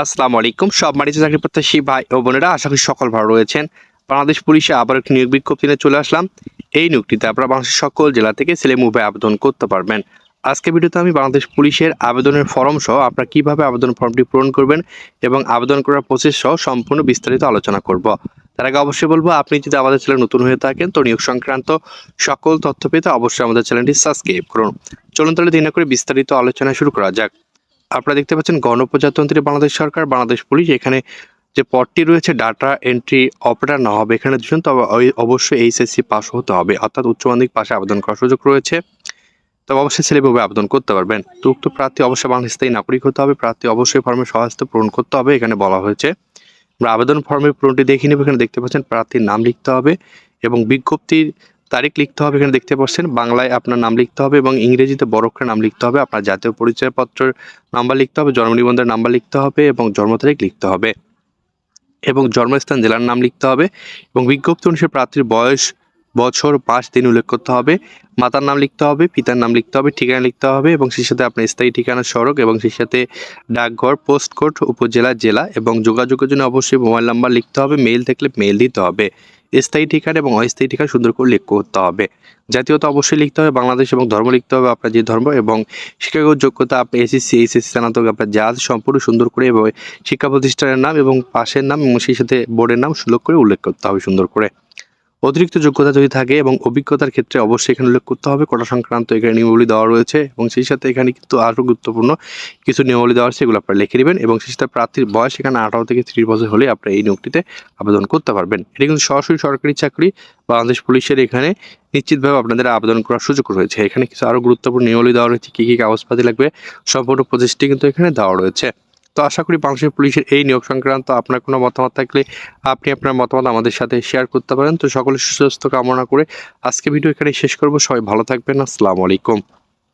আসসালামু আলাইকুম সব মাটিতে চাকরি প্রত্যাশী ভাই ও বোনেরা, আশা করি সকল ভালো রয়েছেন। বাংলাদেশ পুলিশে আবার একটি নিয়োগ বিজ্ঞপ্তি নিয়ে চলে আসলাম। এই নিয়োগটিতে আপনারা বাংলাদেশের সকল জেলা থেকে ছেলে মুভে আবেদন করতে পারবেন। আজকে ভিডিওতে আমি বাংলাদেশ পুলিশের আবেদনের ফর্ম সহ আপনারা কীভাবে আবেদন ফর্মটি পূরণ করবেন এবং আবেদন করার প্রসেস সহ সম্পূর্ণ বিস্তারিত আলোচনা করব। তার আগে অবশ্যই বলব, আপনি যদি আমাদের চ্যানেল নতুন হয়ে থাকেন তো নিয়োগ সংক্রান্ত সকল তথ্য পেতে অবশ্যই আমাদের চ্যানেলটি সাবস্ক্রাইব করুন। চলুন তাহলে দিন করে বিস্তারিত আলোচনা শুরু করা যাক। আপনারা দেখতে পাচ্ছেন গণপ্রজাতন্ত্রী বাংলাদেশ সরকার, বাংলাদেশ পুলিশ। এখানে যে পদটি রয়েছে, ডাটা এন্ট্রি অপারেটর না হবে এখানে দুজন, তবে অবশ্যই এইচএসসি পাস হতে হবে। অর্থাৎ উচ্চ মাধ্যমিক পাশে আবেদন করার সুযোগ রয়েছে। তবে অবশ্যই ছেলেভাবে আবেদন করতে পারবেন। তো উক্ত প্রার্থী অবশ্যই বাংলাদেশ স্থায়ী নাগরিক হতে হবে। প্রার্থী অবশ্যই ফর্মের সহায়তা পূরণ করতে হবে, এখানে বলা হয়েছে। আমরা আবেদন ফর্মের পূরণটি দেখে নেব। এখানে দেখতে পাচ্ছেন প্রার্থীর নাম লিখতে হবে এবং বিজ্ঞপ্তির তারিখ লিখতে হবে, এখানে দেখতে পাচ্ছেন, বাংলায় আপনার নাম লিখতে হবে এবং ইংরেজিতে বড় নাম লিখতে হবে, আপনার জাতীয় পরিচয়পত্রের নাম্বার লিখতে হবে, জন্ম নিবন্ধনের নাম্বার লিখতে হবে এবং জন্ম তারিখ লিখতে হবে এবং জন্মস্থান, জেলার নাম লিখতে হবে এবং বিজ্ঞপ্তি অনুসারে প্রার্থীর বয়স, বছর মাস দিন উল্লেখ করতে হবে, মাতার নাম লিখতে হবে, পিতার নাম লিখতে হবে, ঠিকানা লিখতে হবে এবং সেই সাথে আপনার স্থায়ী ঠিকানা সড়ক এবং সেই সাথে ডাকঘর পোস্ট উপজেলা, জেলা এবং যোগাযোগের জন্য অবশ্যই মোবাইল নাম্বার লিখতে হবে, মেইল থাকলে মেইল দিতে হবে। স্থায়ী ঠিকানা এবং অস্থায়ী ঠিকানা সুন্দর করে লিখ করতে হবে। জাতীয়তা অবশ্যই লিখতে হবে, বাংলাদেশ এবং ধর্ম লিখতে হবে আপনার যে ধর্ম এবং শিক্ষাগত যোগ্যতা, আপনি এসএসসি, এইচএসসি, স্নাতক, আপনার যা আছে সম্পূর্ণ সুন্দর করে এবং শিক্ষা প্রতিষ্ঠানের নাম এবং পাশের নাম এবং সেই সাথে বোর্ডের নাম সুলভ করে উল্লেখ করতে হবে সুন্দর করে। অতিরিক্ত যোগ্যতা যদি থাকে এবং অভিজ্ঞতার ক্ষেত্রে অবশ্যই এখানে উল্লেখ করতে হবে। কোটা সংক্রান্ত এখানে নিয়মাবলী দেওয়া রয়েছে এবং সেই সাথে এখানে কিন্তু আরও গুরুত্বপূর্ণ কিছু নিয়মাবলী দেওয়া আছে সেগুলো আপনারা লিখে নেবেন এবং সেই সাথে প্রার্থীর বয়স এখানে আঠারো থেকে ত্রিশ বছর হলে আপনারা এই নিয়োগটিতে আবেদন করতে পারবেন। এটা কিন্তু সরাসরি সরকারি চাকরি, বাংলাদেশ পুলিশের এখানে নিশ্চিতভাবে আপনাদের আবেদন করার সুযোগ রয়েছে। এখানে কিছু আরও গুরুত্বপূর্ণ নিয়মাবলী দেওয়া রয়েছে, কী কী কাগজপাতি লাগবে, সম্পূর্ণ প্রচেষ্টি কিন্তু এখানে দেওয়া রয়েছে। তো আশা করি বাংলাদেশের পুলিশের এই নিয়োগ সংক্রান্ত আপনার কোনো মতামত থাকলে আপনি আপনার মতামত আমাদের সাথে শেয়ার করতে পারেন। তো সকলের সুস্বাস্থ্য কামনা করে আজকে ভিডিও এখানে শেষ করব। সবাই ভালো থাকবেন। আসসালামু আলাইকুম।